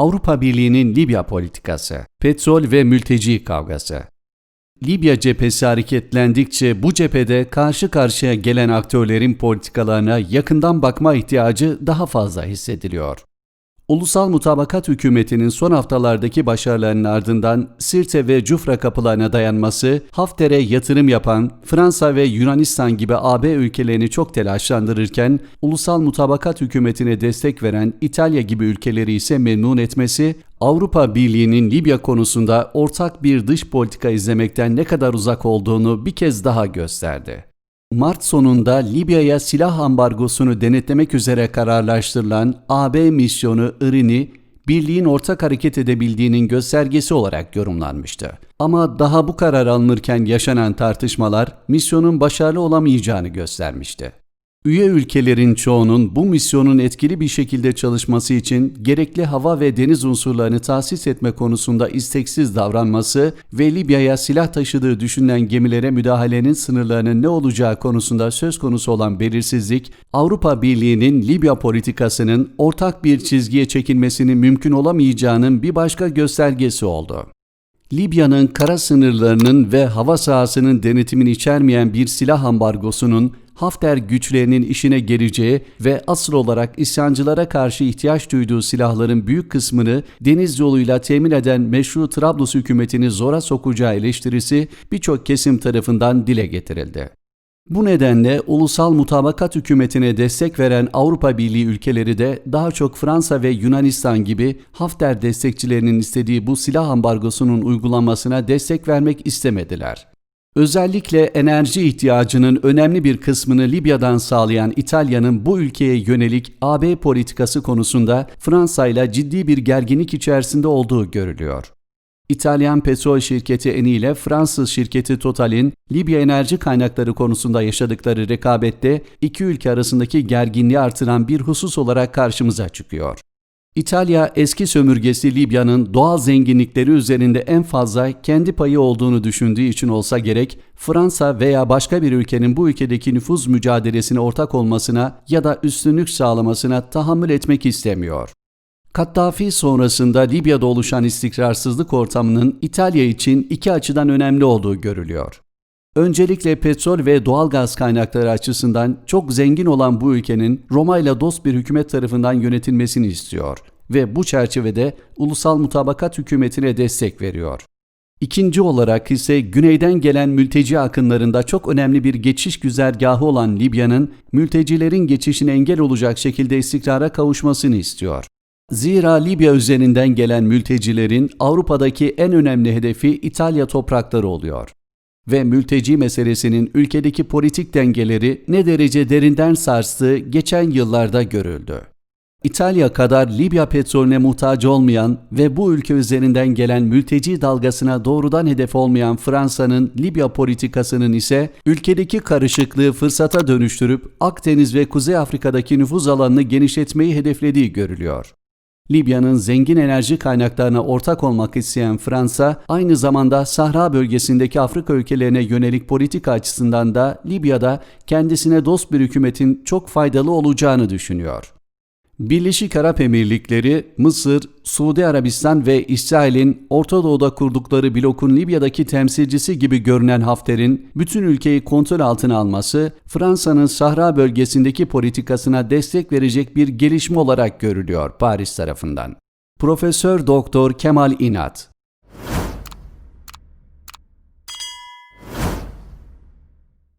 Avrupa Birliği'nin Libya politikası, petrol ve mülteci kavgası. Libya cephesi hareketlendikçe bu cephede karşı karşıya gelen aktörlerin politikalarına yakından bakma ihtiyacı daha fazla hissediliyor. Ulusal Mutabakat Hükümeti'nin son haftalardaki başarılarının ardından Sirte ve Cufra kapılarına dayanması, Hafter'e yatırım yapan Fransa ve Yunanistan gibi AB ülkelerini çok telaşlandırırken, Ulusal Mutabakat Hükümeti'ne destek veren İtalya gibi ülkeleri ise memnun etmesi, Avrupa Birliği'nin Libya konusunda ortak bir dış politika izlemekten ne kadar uzak olduğunu bir kez daha gösterdi. Mart sonunda Libya'ya silah ambargosunu denetlemek üzere kararlaştırılan AB misyonu Irini, birliğin ortak hareket edebildiğinin göstergesi olarak yorumlanmıştı. Ama daha bu karar alınırken yaşanan tartışmalar misyonun başarılı olamayacağını göstermişti. Üye ülkelerin çoğunun bu misyonun etkili bir şekilde çalışması için gerekli hava ve deniz unsurlarını tahsis etme konusunda isteksiz davranması ve Libya'ya silah taşıdığı düşünülen gemilere müdahalenin sınırlarının ne olacağı konusunda söz konusu olan belirsizlik, Avrupa Birliği'nin Libya politikasının ortak bir çizgiye çekilmesinin mümkün olamayacağının bir başka göstergesi oldu. Libya'nın kara sınırlarının ve hava sahasının denetimini içermeyen bir silah ambargosunun Hafter güçlerinin işine geleceği ve asıl olarak isyancılara karşı ihtiyaç duyduğu silahların büyük kısmını deniz yoluyla temin eden meşru Trablus hükümetini zora sokacağı eleştirisi birçok kesim tarafından dile getirildi. Bu nedenle ulusal mutabakat hükümetine destek veren Avrupa Birliği ülkeleri de daha çok Fransa ve Yunanistan gibi Hafter destekçilerinin istediği bu silah ambargosunun uygulanmasına destek vermek istemediler. Özellikle enerji ihtiyacının önemli bir kısmını Libya'dan sağlayan İtalya'nın bu ülkeye yönelik AB politikası konusunda Fransa ile ciddi bir gerginlik içerisinde olduğu görülüyor. İtalyan petrol şirketi Eni ile Fransız şirketi Total'in Libya enerji kaynakları konusunda yaşadıkları rekabette iki ülke arasındaki gerginliği artıran bir husus olarak karşımıza çıkıyor. İtalya eski sömürgesi Libya'nın doğal zenginlikleri üzerinde en fazla kendi payı olduğunu düşündüğü için olsa gerek, Fransa veya başka bir ülkenin bu ülkedeki nüfuz mücadelesine ortak olmasına ya da üstünlük sağlamasına tahammül etmek istemiyor. Kaddafi sonrasında Libya'da oluşan istikrarsızlık ortamının İtalya için iki açıdan önemli olduğu görülüyor. Öncelikle petrol ve doğal gaz kaynakları açısından çok zengin olan bu ülkenin Roma ile dost bir hükümet tarafından yönetilmesini istiyor ve bu çerçevede ulusal mutabakat hükümetine destek veriyor. İkinci olarak ise güneyden gelen mülteci akınlarında çok önemli bir geçiş güzergahı olan Libya'nın mültecilerin geçişine engel olacak şekilde istikrara kavuşmasını istiyor. Zira Libya üzerinden gelen mültecilerin Avrupa'daki en önemli hedefi İtalya toprakları oluyor ve mülteci meselesinin ülkedeki politik dengeleri ne derece derinden sarstığı geçen yıllarda görüldü. İtalya kadar Libya petrolüne muhtaç olmayan ve bu ülke üzerinden gelen mülteci dalgasına doğrudan hedef olmayan Fransa'nın Libya politikasının ise ülkedeki karışıklığı fırsata dönüştürüp Akdeniz ve Kuzey Afrika'daki nüfuz alanını genişletmeyi hedeflediği görülüyor. Libya'nın zengin enerji kaynaklarına ortak olmak isteyen Fransa, aynı zamanda Sahra bölgesindeki Afrika ülkelerine yönelik politika açısından da Libya'da kendisine dost bir hükümetin çok faydalı olacağını düşünüyor. Birleşik Arap Emirlikleri, Mısır, Suudi Arabistan ve İsrail'in Orta Doğu'da kurdukları blokun Libya'daki temsilcisi gibi görünen Hafter'in bütün ülkeyi kontrol altına alması, Fransa'nın Sahra bölgesindeki politikasına destek verecek bir gelişme olarak görülüyor Paris tarafından. Profesör Doktor Kemal İnat